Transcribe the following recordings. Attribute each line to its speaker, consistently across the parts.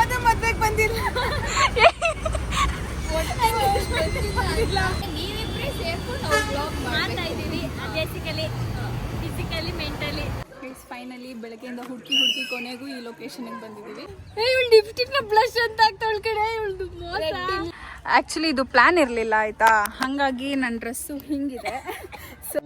Speaker 1: ಅದು ಮದ್ವೆಗೆ ಬಂದಿಲ್ಲ.
Speaker 2: ನೀವಿಬ್ರೆ ಸೇರ್ಕೊಂಡು ನಾವು ಬ್ಲಾಗ್ ಮಾಡ್ತಾ ಇದ್ದೀವಿ. ಬೇಸಿಕಲಿ ಫಿಸಿಕಲಿ ಮೆಂಟಲಿ
Speaker 1: ಫೈನಲಿ ಬೆಳಗ್ಗೆಯಿಂದ ಹುಡುಕಿ ಹುಡುಕಿ ಕೊನೆಗೂ ಈ ಲೊಕೇಶನ್ಗೆ ಬಂದಿದ್ದೀವಿ.
Speaker 2: ಇವಳು ಲಿಪ್ಸ್ಟಿಕ್ನ ಬ್ಲಶ್ ಅಂತ ಆಗ್ತಾವಳ ಕಡೆ ಇವಳು ಮೋಸ.
Speaker 1: ಆ್ಯಕ್ಚುಲಿ ಇದು ಪ್ಲಾನ್ ಇರಲಿಲ್ಲ ಆಯಿತಾ? ಹಾಗಾಗಿ ನನ್ನ ಡ್ರೆಸ್ಸು ಹಿಂಗಿದೆ. ಸೊ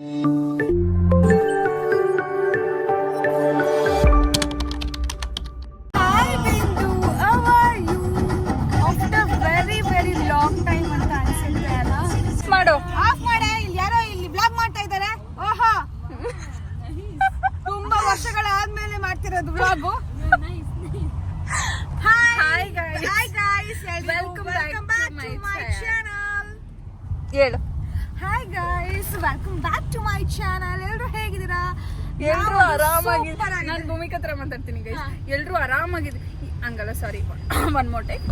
Speaker 1: ವರ್ಷಗಳಾದ್ಮೇಲೆ ಮಾಡ್ತಿರೋದು blog hi hi guys welcome back to my channel ಹೇಳು. Hi guys welcome back to my channel ಎಲ್ಲರೂ ಹೇಗಿದ್ದೀರಾ?
Speaker 3: ಎಲ್ಲರೂ ಆರಾಮಾಗಿ
Speaker 1: ನಾನು ಭೂಮಿಕ ಹತ್ರ ಮಾತಾಡ್ತೀನಿ ಗೈಸ್ ಎಲ್ಲರೂ ಆರಾಮಾಗಿದ್ ಹಂಗಲ್ಲ ಸಾರಿ ಒನ್ ಮೋರ್ ಟೈಮ್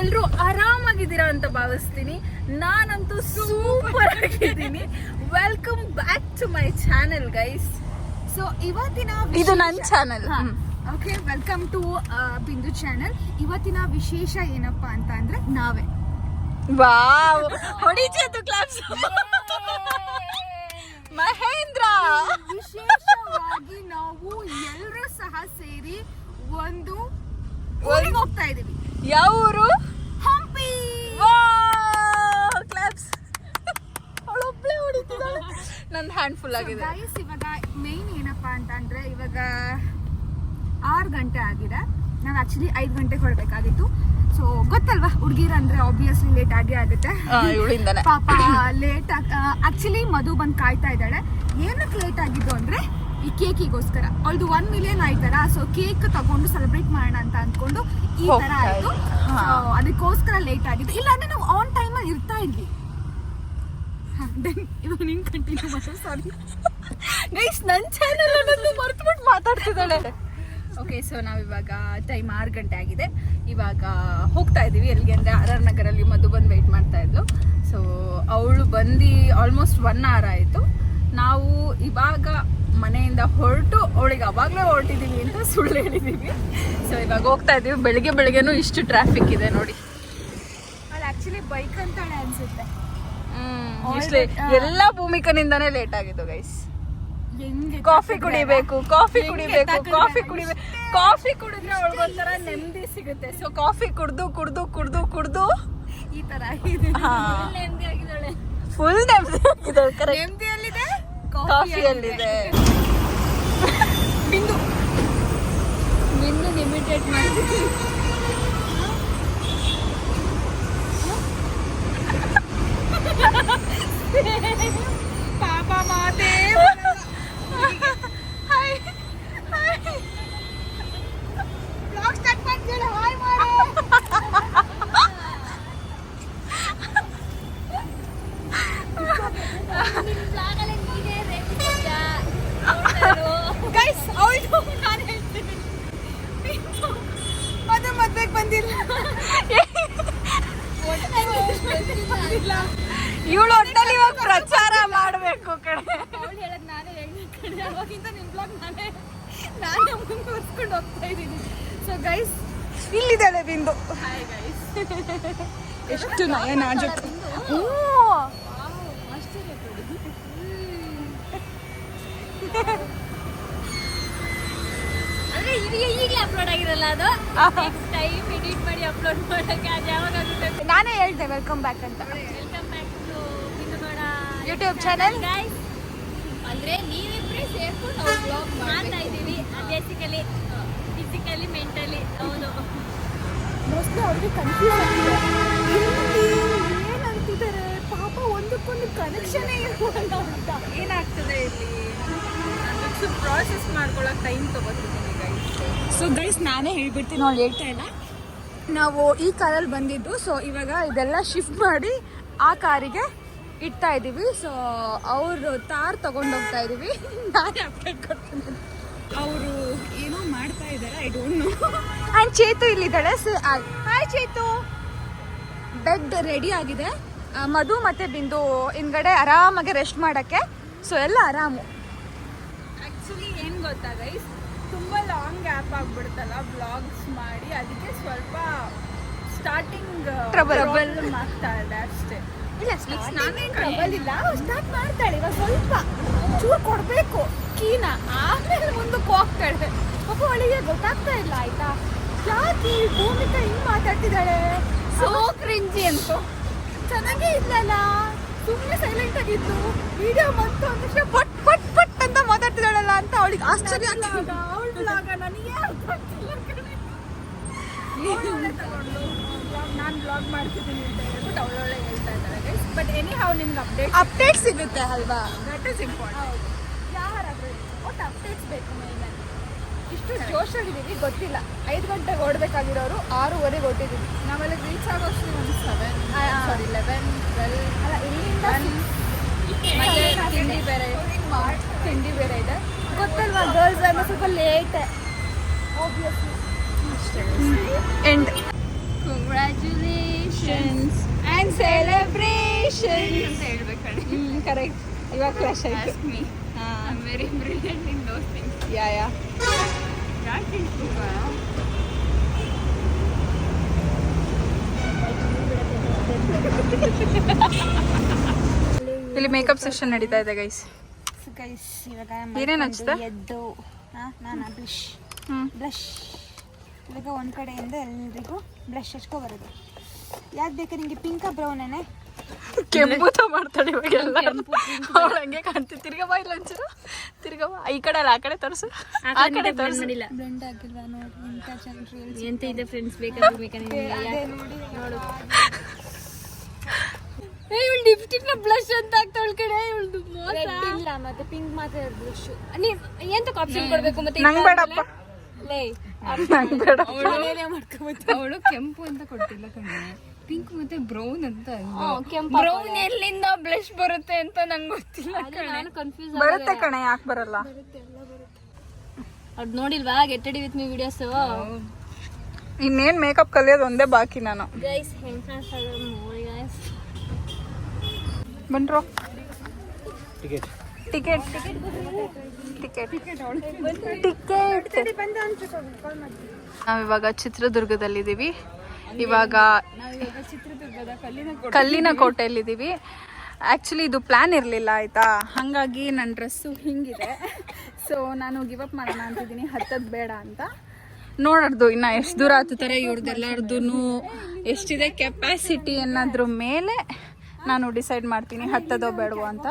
Speaker 1: ಎಲ್ರೂ ಆರಾಮಾಗಿದ್ದೀರಾ ಅಂತ ಭಾವಿಸ್ತೀನಿ. ನಾನಂತೂ ಸೂಪರ್ ಆಗಿದ್ದೀನಿ. Welcome back to my channel guys so ಇವತ್ತಿನ
Speaker 3: ಇದು ನನ್ನ channel
Speaker 1: okay welcome to Bindu channel ಇವತ್ತಿನ ವಿಶೇಷ ಏನಪ್ಪ ಅಂತ ಅಂದ್ರೆ ನಾವೇ.
Speaker 3: ವಾವ್ ಹೊಡಿಚೇತು ಕ್ಲಾಸ್ ಮಹೇಂದ್ರ.
Speaker 1: ವಿಶೇಷವಾಗಿ ನಾವು ಎಲ್ಲರೂ ಸಹ ಸೇರಿ ಒಂದು ಊರಿಗೆ ಹೋಗ್ತಾ ಇದೀವಿ
Speaker 3: ಯಾವ ಊರು ನಂದು ಹ್ಯಾಂಡ್ ಫುಲ್ ಆಗಿದೆ.
Speaker 1: ಇವಾಗ ಮೇನ್ ಏನಪ್ಪಾ ಅಂತ ಅಂದ್ರೆ ಇವಾಗ ಆರು ಗಂಟೆ ಆಗಿದೆ. ನಾವು ಆಕ್ಚುಲಿ ಐದು ಗಂಟೆಗೆ ಹೊರಬೇಕಾಗಿತ್ತು. ಸೊ ಗೊತ್ತಲ್ವಾ? ಹುಡುಗಿರ ಅಂದ್ರೆ ಆಬ್ವಿಯಸ್ಲಿ ಲೇಟ್ ಆಗೇ ಆಗುತ್ತೆ. ಪಾಪ ಲೇಟ್ ಆಕ್ಚುಲಿ ಮಧು ಬಂದು ಕಾಯ್ತಾ ಇದ್ದಾಳೆ. ಏನಕ್ಕೆ ಲೇಟ್ ಆಗಿದ್ದು ಅಂದ್ರೆ ಈ ಕೇಕಿಗೋಸ್ಕರ. ಅವಳದು ಒನ್ ಮಿಲಿಯನ್ ಆಯ್ತಾರ ಸೊ ಕೇಕ್ ತಗೊಂಡು ಸೆಲೆಬ್ರೇಟ್ ಮಾಡೋಣ ಅಂತ ಅಂದ್ಕೊಂಡು ಈ ತರ ಆಯ್ತು. ಅದಕ್ಕೋಸ್ಕರ ಲೇಟ್ ಆಗಿದೆ ಇಲ್ಲಾಂದ್ರೆ ನಾವು ಆನ್ ಟೈಮ್ ಅಲ್ಲಿ ಇರ್ತಾ ಇದ್ವಿ. ಇದು ನಿಂಗೆ ಕಂಟಿನ್ಯೂ ಮಾಡಿ ಸಾರಿ
Speaker 3: ಗೈಸ್ ನನ್ನ ಚಾನಲ್ ಅನ್ನೋದು ಮರೆತುಬಿಟ್ಟು ಮಾತಾಡ್ತಿದ್ದಾಳೆ
Speaker 1: ಓಕೆ ಸೊ ನಾವಿವಾಗ ಟೈಮ್ ಆರು ಗಂಟೆ ಆಗಿದೆ. ಇವಾಗ ಹೋಗ್ತಾ ಇದ್ದೀವಿ. ಎಲ್ಲಿಗೆ ಅಂದರೆ ಆರ್ ಆರ್ ನಗರಲ್ಲಿ ಮಧು ಬಂದು ವೆಯ್ಟ್ ಮಾಡ್ತಾ ಇದ್ಲು. ಸೊ ಅವಳು ಬಂದು ಆಲ್ಮೋಸ್ಟ್ ಒನ್ ಅವರ್ ಆಯಿತು. ನಾವು ಇವಾಗ ಮನೆಯಿಂದ ಹೊರಟು ಅವಳಿಗೆ ಅವಾಗಲೇ ಹೊರಟಿದ್ದೀವಿ ಅಂತ ಸುಳ್ಳು ಹೇಳಿದ್ದೀವಿ
Speaker 3: ಸೊ ಇವಾಗ ಹೋಗ್ತಾ ಇದೀವಿ ಬೆಳಿಗ್ಗೆ ಬೆಳಿಗ್ಗೆನೂ ಇಷ್ಟು ಟ್ರಾಫಿಕ್ ಇದೆ ನೋಡಿ.
Speaker 1: ಅವಳು ಆ್ಯಕ್ಚುಲಿ ಬೈಕ್ ಅಂತಾಳೆ ಅನಿಸುತ್ತೆ.
Speaker 3: ಇಷ್ಟೇ ಎಲ್ಲ ಭೂಮಿಕನಿಂದಾನೇ ಲೇಟ್ ಆಗಿದ್ದು ಗೈಸ್ ಕಾಫಿ ಕುಡಿಬೇಕು ಕಾಫಿ ಕುಡಿಬೇಕು ಕಾಫಿ ಕುಡಿಬೇಕು. ಕಾಫಿ ಕುಡಿದ್ರೆ ಒಂಥರ ನೆಮ್ಮದಿ ಸಿಗುತ್ತೆ. ಸೊ ಕಾಫಿ ಕುಡ್ದು ಕುಡ್ದು ಕುಡ್ದು ಕುಡ್ದು.
Speaker 1: ಈ ತರ ಆಗಿದೆ.
Speaker 2: ನೆಮ್ಮದಿ ಆಗಿದ್ದಾಳೆ.
Speaker 3: ಫುಲ್ ನೆಮ್ಮದಿ ಆಗಿದೆ
Speaker 1: ನೆಮ್ಮದಿಯಲ್ಲಿದೆ
Speaker 3: ಕಾಫಿಯಲ್ಲಿದೆ
Speaker 1: ಬಿಂದು.
Speaker 2: ಬಿಂದು ಲಿಮಿಟೆಡ್ ಮಾಡಿ
Speaker 1: ಪಾಪ ಮಾತೇ ಬ್ಲಾಗ್ ಸ್ಟಾರ್ಟ್ ಮಾಡ್ತೀಳ ಹಾಯ್ ಮಾಡು
Speaker 2: ಬ್ಲಾಗಲ್ಲಿ ನೀನೇ ರೇಪಿಸ್ತೀಯಾ
Speaker 1: ಗೈಸ್ ಅವಳು ನಾನು ಹೇಳ್ತೀನಿ ಬಿಂದು ಅದು ಮದ್ವೆಗೆ ಬಂದಿಲ್ಲ ಇಲ್ಲ
Speaker 3: ಇವಳು ಒಟ್ಟಲ್ಲಿ ಇವಾಗ ಪ್ರಚಾರ ಮಾಡಬೇಕು ಕಡೆ
Speaker 1: ಅವಳು ಹೇಳೋದು ನಾನೇ ಹೇಳ್ಬೇಕು ಅವಾಗಿಂದ ನಿಮ್ಮ ಬ್ಲಾಗ್ ನಾನೇ ನಾನೇ ಮುಂದುವರ್ಸ್ಕೊಂಡು ಹೋಗ್ತಾ ಇದ್ದೀನಿ. ಸೊ ಗೈಸ್ ಇಲ್ಲಿದ್ದಾಳೆ ಬಿಂದು. ಹಾಯ್ ಗೈಸ್ ಎಷ್ಟು ನಯ ನಾಜುಕ್ ಹ್ಞೂ
Speaker 2: ಅಂದ್ರೆ ಇದೀಗ ಈಗಲೇ ಅಪ್ಲೋಡ್ ಆಗಿರಲ್ಲ ಅದು? ನೆಕ್ಸ್ಟ್ ಟೈಮ್ ಎಡಿಟ್ ಮಾಡಿ ಅಪ್ಲೋಡ್ ಮಾಡೋಕೆ ಅದು ಯಾವಾಗ ಆಗುತ್ತೆ
Speaker 1: ನಾನೇ ಹೇಳ್ದೆ ವೆಲ್ಕಮ್ ಬ್ಯಾಕ್ ಅಂತ
Speaker 2: welcome back to Bindu Gowda
Speaker 1: YouTube channel
Speaker 2: ಅಂದ್ರೆ ನೀವಿಬ್ರೆ ಸೇರ್ಕೊಂಡು ನಾವು ಬ್ಲಾಗ್ ಮಾಡ್ತಾ ಇದ್ದೀವಿ. ಬೇಸಿಕಲಿ ಫಿಸಿಕಲಿ ಮೆಂಟಲಿ ಹೌದು.
Speaker 1: ಮೋಸ್ಟ್ಲಿ ಅವ್ರಿಗೆ ಕನ್ಫ್ಯೂಸ್ ಆಗಿದೆ ಏನಂತಿದ್ದಾರೆ ಪಾಪ ಒಂದಕ್ಕೊಂದು ಕನೆಕ್ಷನೇ ಇರಲ್ಲ ಅಂತ.
Speaker 3: ಏನಾಗ್ತದೆ ಇಲ್ಲಿ? ಪ್ರಾಸೆಸ್ ಮಾಡ್ಕೊಳಕ್ ಟೈಮ್ ತಗೋತಿದ್ದೀನಿ
Speaker 1: ಸೊ ಗೈಸ್ ನಾನೇ ಹೇಳ್ಬಿಡ್ತೀನಿ. ನಾವು ಹೇಳ್ತಾ ಇಲ್ಲ. ನಾವು ಈ ಕಾರಲ್ಲಿ ಬಂದಿದ್ದು ಸೊ ಇವಾಗ ಇದೆಲ್ಲ ಶಿಫ್ಟ್ ಮಾಡಿ ಆ ಕಾರಿಗೆ ಇಡ್ತಾ ಇದ್ದೀವಿ ಸೊ ಅವರು ತಾರ್ ತಗೊಂಡೋಗ್ತಾ ಇದ್ದೀವಿ ನಾನೇ ಅಪ್ಡೇಟ್ ಕೊಡ್ತೀನಿ. ಅವರು ಏನೋ ಮಾಡ್ತಾ ಇದ್ದಾರೆ I don't know and Chetu ಇಲ್ಲಿದ್ದಾಳೆ. Hi Chetu. Bed ready ಆಗಿದೆ. ಮಧು ಮತ್ತೆ ಬಿಂದು ಹಿಂದ್ಗಡೆ ಆರಾಮಾಗಿ ರೆಸ್ಟ್ ಮಾಡೋಕ್ಕೆ. ಸೊ ಎಲ್ಲ ಆರಾಮು.
Speaker 3: ಆ್ಯಕ್ಚುಲಿ ಏನು ಗೊತ್ತಾ ಗೈಸ್ ತುಂಬ ಲಾಂಗ್ ಗ್ಯಾಪ್ ಆಗ್ಬಿಡ್ತಲ್ಲ ಬ್ಲಾಗ್ಸ್ ಮಾಡಿ. ಅದಕ್ಕೆ ಸ್ವಲ್ಪ ಸ್ಟಾರ್ಟಿಂಗ್ ಆಗ್ತಾ ಇದೆ ಅಷ್ಟೇ.
Speaker 1: ಇಲ್ಲ
Speaker 3: ಸ್ಟಾರ್ಟ್ ಮಾಡ್ತಾಳೆ ಇವಾಗ ಸ್ವಲ್ಪ ಚೂರು ಕೊಡ್ಬೇಕು ಕೀನ. ಆಮೇಲೆ ಮುಂದಕ್ಕೆ ಹೋಗ್ತಾಳೆ. ಪಾಪ ಅವಳಿಗೆ ಗೊತ್ತಾಗ್ತಾ ಇಲ್ಲ ಆಯ್ತಾ? ಯಾಕೆ ಈ ಭೂಮಿಕಾ ಹಿಂಗ್ ಮಾತಾಡ್ತಿದ್ದಾಳೆ?
Speaker 2: ಸೋ ಕ್ರಿಂಜಿ ಅಂತ
Speaker 3: ಚೆನ್ನಾಗೇ ಇಲ್ಲಲ್ಲ? ಸುಮ್ಮನೆ ಸೈಲೆಂಟ್ ಆಗಿದ್ದು ವಿಡಿಯೋ ಬಂತು ಅಂದ
Speaker 1: ಪಟ್ ಪಟ್ ಪಟ್ ಅಂತ ಮಾತಾಡ್ತಿದ್ದಾಳಲ್ಲ ಅಂತ ಅವಳಿಗೆ ಆಶ್ಚರ್ಯ ಆಗ್ತಿದೆ.
Speaker 3: ಅವಳ ಬ್ಲಾಗ ನನಗೆ ಅರ್ಥ ಆಗ್ತಿಲ್ಲ ನಾನು ಬ್ಲಾಗ್ ಮಾಡ್ತಿದ್ದೀನಿ ಅಂತ ಹೇಳ್ತಾ ಇದ್ದಾರೆ ಬಟ್ ಎನಿ ನಿಮ್ಗೆ ಅಪ್ಡೇಟ್
Speaker 1: ಅಪ್ಡೇಟ್ ಸಿಗುತ್ತೆ ಅಲ್ವಾ?
Speaker 3: ದಟ್ ಇಸ್ ಇಂಪಾರ್ಟೆಂಟ್ ಯಾರಾದ್ರೂ ಒಟ್ಟು ಅಪ್ಡೇಟ್ಸ್ ಬೇಕು ಇಷ್ಟು ಜೋಶಾಗಿದ್ದೀವಿ ಗೊತ್ತಿಲ್ಲ. ಐದು ಗಂಟೆಗೆ ಓಡಬೇಕಾಗಿರೋರು ಆರೂವರೆಗೆ ಹೊಟ್ಟಿದ್ದೀವಿ ನಾವೆಲ್ಲ ರೀಚ್ ಆಗೋಷ್ಟು ಒಂದು ಸೆವೆನ್ ಸಾರಿ ಲೆವೆನ್ ಟ್ವೆಲ್ ಅಲ್ಲ ಇಲ್ಲಿಂದ ತಿಂಡಿ ಬೇರೆ ತಿಂಡಿ ಬೇರೆ. ಇದೆ. ಗೊತ್ತಲ್ವಾ ಗರ್ಲ್ಸ್ ಅಂದ್ರೆ ಸ್ವಲ್ಪ ಲೇಟ್ ಆಬ್ವಿಯಸ್ಲಿ
Speaker 1: ಎಂಡ್
Speaker 3: ಸೆಲೆಬ್ರೇಷನ್
Speaker 2: ಅಂತ ಹೇಳ್ಬೇಕಡೆ
Speaker 3: ಕರೆಕ್ಟ್ ಇವಾಗ ಕ್ಲಾಶ್ ಆಯ್ತು.
Speaker 2: ಮೀ ಹಾಂ. I'm very brilliant in those things
Speaker 3: yeah yeah
Speaker 2: ಯಾಕೆ
Speaker 1: ಇಲ್ಲಿ ಮೇಕಪ್ ಸೆಷನ್ ನಡೀತಾ ಇದೆ ಗೈಸ್
Speaker 3: ಗೈಸ್ ಇವಾಗ
Speaker 1: ಏನೇನ್ ಹಚ್ಚಿದೆ?
Speaker 3: ಎದ್ದು ನಾನು
Speaker 1: ಬ್ಲಶ್
Speaker 3: ಬ್ಲಶ್ ಇವಾಗ ಒಂದು ಕಡೆಯಿಂದ ಎಲ್ರಿಗೂ ಬ್ಲಶ್ ಹಚ್ಕೊ ಬರೋದು. ಯಾಕೆ ಬೇಕಾ ನಿಂಗೆ ಪಿಂಕ ಬ್ರೌನೇನೆ
Speaker 1: ಕೆಂಪುತ ಮಾಡ್ತಾಳೆ ಇವಾಗೆಲ್ಲ ಅವಳು ಹಂಗೆ ಕಾಣ್ತಿ ತಿರ್ಗಾ ಬಾ ಇಲ್ಲ ಒಂಚೂರು ತಿರ್ಗಾ ಬಾ. ಈ ಕಡೆ ಅಲ್ಲ ಆ ಕಡೆ ತೋರಿಸು. ಆ ಕಡೆ
Speaker 2: ತೋರಿಸಿಲ್ಲ
Speaker 3: ಬ್ಲೆಂಡ್ ಆಗಿಲ್ವಾ ನೋಡಿ
Speaker 2: ಎಂತ ಇದೆ ಫ್ರೆಂಡ್ಸ್ ಬೇಕಾದ್ರೆ ಬೇಕಾ ನಿಮಗೆ.
Speaker 3: ಅದೇ ನೋಡಿ. ನೋಡು.
Speaker 2: ಇವಳು ಲಿಪ್ಸ್ಟಿಕ್ನ ಬ್ಲಶ್ ಅಂತ ಆಗ್ತಾಳ ಕಡೆ ಇವಳ್ದು ಮೋಸ.
Speaker 3: ಇಲ್ಲ ಮತ್ತೆ ಪಿಂಕ್ ಮಾತ್ರ ಬ್ಲಷ್
Speaker 2: ನೀ ಎಂತ ಆಪ್ಷನ್ ಕೊಡ್ಬೇಕು ಮತ್ತೆ
Speaker 1: ನಂಗೆ ಬೇಡಪ್ಪ.
Speaker 3: ಲೇ
Speaker 1: ನಂಗ್ ಬೇಡ
Speaker 4: ಅವಳು ಕೆಂಪು ಅಂತ ಕೊಟ್ಟಿಲ್ಲ ಕಣೆ. ಪಿಂಕ್ ಮತ್ತೆ ಬ್ರೌನ್ ಅಂತ
Speaker 2: ಕೆಂಪು
Speaker 4: ಬ್ರೌನ್ ಎಲ್ಲಿಂದ ಬ್ಲಶ್ ಬರುತ್ತೆ ಅಂತ ನಂಗೆ ಗೊತ್ತಿಲ್ಲ
Speaker 2: ನಾನು ಕನ್ಫ್ಯೂಸ್
Speaker 1: ಬರುತ್ತೆ ಕಣೆ ಯಾಕೆ ಬರಲ್ಲ.
Speaker 2: ಅದ್ ನೋಡಿಲ್ವಾ? Get ready with me videos
Speaker 1: ಇನ್ನೇನ್ ಮೇಕಪ್ ಕಲಿಯೋದು ಒಂದೇ ಬಾಕಿ ನಾನು.
Speaker 2: ಗೈಸ್
Speaker 1: ಬನ್ರೋ ಟಿಕೆಟ್ ಟಿಕೆಟ್ ಟಿಕೆಟ್ ಟಿಕೆಟ್ ನಾವಿವಾಗ ಚಿತ್ರದುರ್ಗದಲ್ಲಿದ್ದೀವಿ. ಇವಾಗ
Speaker 3: ಕಲ್ಲಿನ
Speaker 1: ಕೋಟೆಯಲ್ಲಿದ್ದೀವಿ. ಆ್ಯಕ್ಚುಲಿ ಇದು ಪ್ಲ್ಯಾನ್ ಇರಲಿಲ್ಲ ಆಯಿತಾ? ಹಾಗಾಗಿ ನನ್ನ ಡ್ರೆಸ್ಸು ಹಿಂಗಿದೆ. ಸೊ ನಾನು ಗಿವ್ ಅಪ್ ಮಾಡೋಣ ಅಂತಿದ್ದೀನಿ. ಹತ್ತದ್ ಬೇಡ ಅಂತ. ನೋಡೋದು ಇನ್ನು ಎಷ್ಟು ದೂರ ಹತ್ತುತ್ತಾರೆ ಇವ್ರದ್ದೆಲ್ಲರದು ಎಷ್ಟಿದೆ ಕೆಪಾಸಿಟಿ ಅನ್ನೋದ್ರ ಮೇಲೆ ನಾನು ಡಿಸೈಡ್ ಮಾಡ್ತೀನಿ ಹತ್ತದೋ ಬೇಡವೋ ಅಂತ.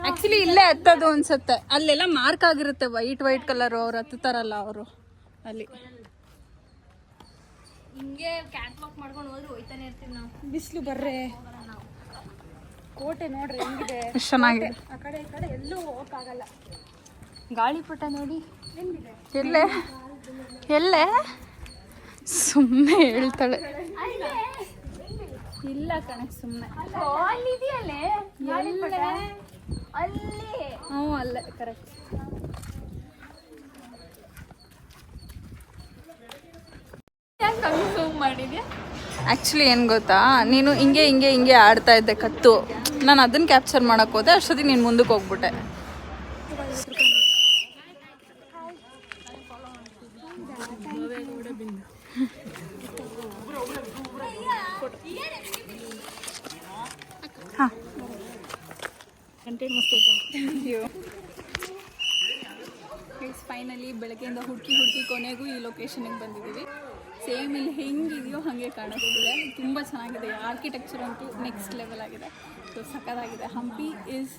Speaker 1: ಆ್ಯಕ್ಚುಲಿ ಇಲ್ಲೇ ಹತ್ತದು ಅನ್ಸುತ್ತೆ. ಅಲ್ಲೆಲ್ಲ ಮಾರ್ಕ್ ಆಗಿರುತ್ತೆ ವೈಟ್ ವೈಟ್ ಕಲರ್ ಅವ್ರು ಹತ್ತುತ್ತಾರಲ್ಲ ಅವರು. ಅಲ್ಲಿ.
Speaker 2: ಹಿಂಗೆ ಕ್ಯಾಟ್ ವಾಕ್ ಮಾಡ್ಕೊಂಡು ಹೋದ್ರೆ ಹೋಯ್ತಾನೆ ಇರ್ತೀವಿ ನಾವು.
Speaker 3: ಬಿಸಿಲು ಬರ್ರೆ. ಕೋಟೆ ನೋಡ್ರಿ ಹೆಂಗಿದೆ?
Speaker 1: ಎಷ್ಟು ಚೆನ್ನಾಗಿದೆ
Speaker 3: ಆ ಕಡೆ ಈ ಕಡೆ ಎಲ್ಲೂ ಹೋಗಕ್ಕಾಗಲ್ಲ
Speaker 2: ಗಾಳಿಪಟ ನೋಡಿ.
Speaker 1: ಎಲ್ಲೇ? ಎಲ್ಲೇ? ಸುಮ್ಮನೆ ಹೇಳ್ತಾಳೆ.
Speaker 3: ಇಲ್ಲ ಕಣಕ್ ಸುಮ್ಮನೆ
Speaker 2: ಅಲ್ಲಿದೆಯಲ್ಲೇ? ಅಲ್ಲಿ.
Speaker 3: ಹ್ಞೂ ಅಲ್ಲೇ ಕರೆಕ್ಟ್
Speaker 1: ಆ್ಯಕ್ಚುಲಿ ಏನು ಗೊತ್ತಾ? ನೀನು ಹಿಂಗೆ ಹಿಂಗೆ ಹಿಂಗೆ ಆಡ್ತಾ ಇದ್ದೆ ಕತ್ತು. ನಾನು ಅದನ್ನ ಕ್ಯಾಪ್ಚರ್ ಮಾಡೋಕೆ ಹೋದೆ ಅಷ್ಟೊತ್ತಿ ನೀನು ಮುಂದಕ್ಕೆ ಹೋಗ್ಬಿಟ್ಟೆ.
Speaker 3: ಫೈನಲಿ ಬೆಳಗ್ಗೆಯಿಂದ ಹುಡುಕಿ ಹುಡುಕಿ ಕೊನೆಗೂ ಈ ಲೊಕೇಶನಿಗೆ ಬಂದಿದ್ದೀವಿ. ಸೇಮ್ ಇಲ್ಲಿ ಹೆಂಗಿದೆಯೋ ಹಾಗೆ ಕಾಣಿಸ್ತಿದೆ ತುಂಬ ಚೆನ್ನಾಗಿದೆ. ಆರ್ಕಿಟೆಕ್ಚರ್ ಅಂತೂ ನೆಕ್ಸ್ಟ್ ಲೆವೆಲ್ ಆಗಿದೆ. ಸೊ ಸಖತ್ತಾಗಿದೆ. ಹಂಪಿ ಇಸ್.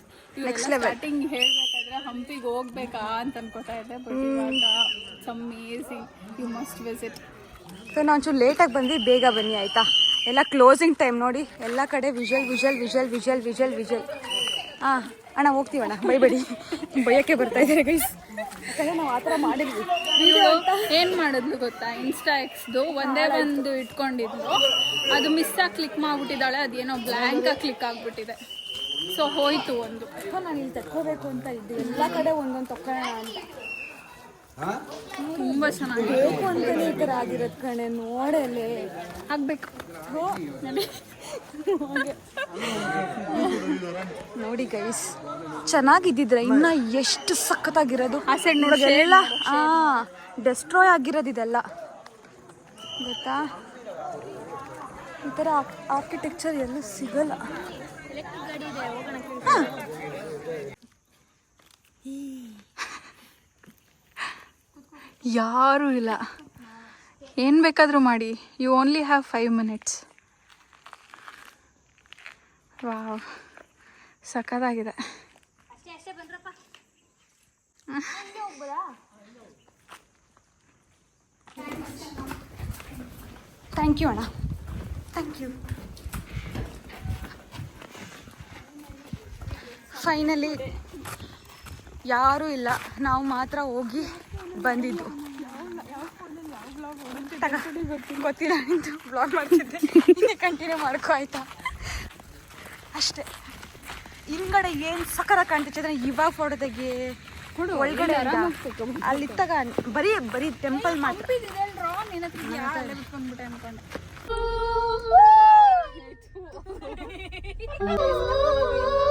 Speaker 3: ಸ್ಟಾರ್ಟಿಂಗ್ ಹೇಳಬೇಕಾದ್ರೆ ಹಂಪಿಗೆ ಹೋಗ್ಬೇಕಾ ಅಂತ ಅನ್ಕೋತಾ ಇದ್ದೆ ಬಟ್ ಇವಾಗ it's amazing you must visit
Speaker 1: so ನಾವು ಒಂಚೂರು ಲೇಟಾಗಿ ಬಂದು ಬೇಗ ಬನ್ನಿ ಆಯಿತಾ? ಎಲ್ಲ ಕ್ಲೋಸಿಂಗ್ ಟೈಮ್ ನೋಡಿ. ಎಲ್ಲ ಕಡೆ whistle whistle whistle whistle whistle visual ಹಾಂ ಅಣ್ಣ ಹೋಗ್ತೀವಣ್ಣ ಬೈಬೇಡಿ ಬಯಕ್ಕೆ ಬರ್ತಾ ಇದ್ದಾರೆ ಗೈಸ್ ಯಾಕಂದರೆ ನಾವು ಆ ಥರ ಮಾಡಿದ್ವಿ.
Speaker 3: ಏನು ಮಾಡಿದ್ಲು ಗೊತ್ತಾ? ಇನ್ಸ್ಟಾ ಎಕ್ಸ್ದು ಒಂದೇ ಒಂದು ಇಟ್ಕೊಂಡಿದ್ಲು. ಅದು ಮಿಸ್ ಆಗಿ ಕ್ಲಿಕ್ ಮಾಡ್ಬಿಟ್ಟಿದ್ದಾಳೆ ಅದೇನೋ ಬ್ಲ್ಯಾಂಕ್ ಆಗಿ ಕ್ಲಿಕ್ ಆಗ್ಬಿಟ್ಟಿದೆ. ಸೊ ಹೋಯ್ತು ಒಂದು.
Speaker 1: ನಾನು ಇಲ್ಲಿ ತಕ್ಕೋಬೇಕು ಅಂತ ಇದ್ದೆ. ಎಲ್ಲ ಕಡೆ ಒಂದೊಂದು ತಕ್ಕೋಣ ಅಂತ.
Speaker 4: ತುಂಬಾ ಚೆನ್ನಾಗಿ
Speaker 1: ಬೇಕು ಅಂತಾನೆ ಈ ಥರ ಆಗಿರೋದು ಕಣೆ ನೋಡಲೆ.
Speaker 4: ಆಗ್ಬೇಕು.
Speaker 1: ನೋಡಿ ಗೈಸ್ ಚೆನ್ನಾಗಿದ್ದಿದ್ರೆ ಇನ್ನ ಎಷ್ಟು ಸಖತ್ತಾಗಿರೋದು.
Speaker 4: ಆ ಸೈಡ್ ನೋಡಿ,
Speaker 1: ಎಲ್ಲ ಹಾ ಡೆಸ್ಟ್ರಾಯ್ ಆಗಿರೋದು ಇದೆಲ್ಲ. ಗೊತ್ತಾ? ಈ ಥರ ಆರ್ಕಿಟೆಕ್ಚರ್ ಎಲ್ಲೂ ಸಿಗಲ್ಲ ಹಾ. ಈ. ಯಾರೂ ಇಲ್ಲ. ಏನು ಬೇಕಾದರೂ ಮಾಡಿ. You only have five minutes wow ಸಖತ್ತಾಗಿದೆ. ಥ್ಯಾಂಕ್ ಯು ಅಣ್ಣ. ಥ್ಯಾಂಕ್ ಯು ಫೈನಲಿ ಯಾರೂ ಇಲ್ಲ. ನಾವು ಮಾತ್ರ ಹೋಗಿ ಬಂದಿದ್ದು. ಗೊತ್ತಿಲ್ಲ ನಿಂತು ಬ್ಲಾಗ್ ಮಾಡ್ತಿದ್ದೆ. ಇನ್ನೇ ಕಂಟಿನ್ಯೂ ಮಾಡ್ಕೋ ಆಯ್ತಾ? ಅಷ್ಟೇ. ಹಿಂಗಡೆ ಏನು ಸಕರ ಕಾಣ್ತಿದ್ರೆ ಇವಾಗ ಫೋಟೋ ತೆಗಿ ಒಳಗಡೆ ಅಲ್ಲಿ ತಗ ಬರೀ ಬರೀ ಟೆಂಪಲ್ ಮಾತ್ರ.
Speaker 4: ಅನ್ಕೊಂಡೆ.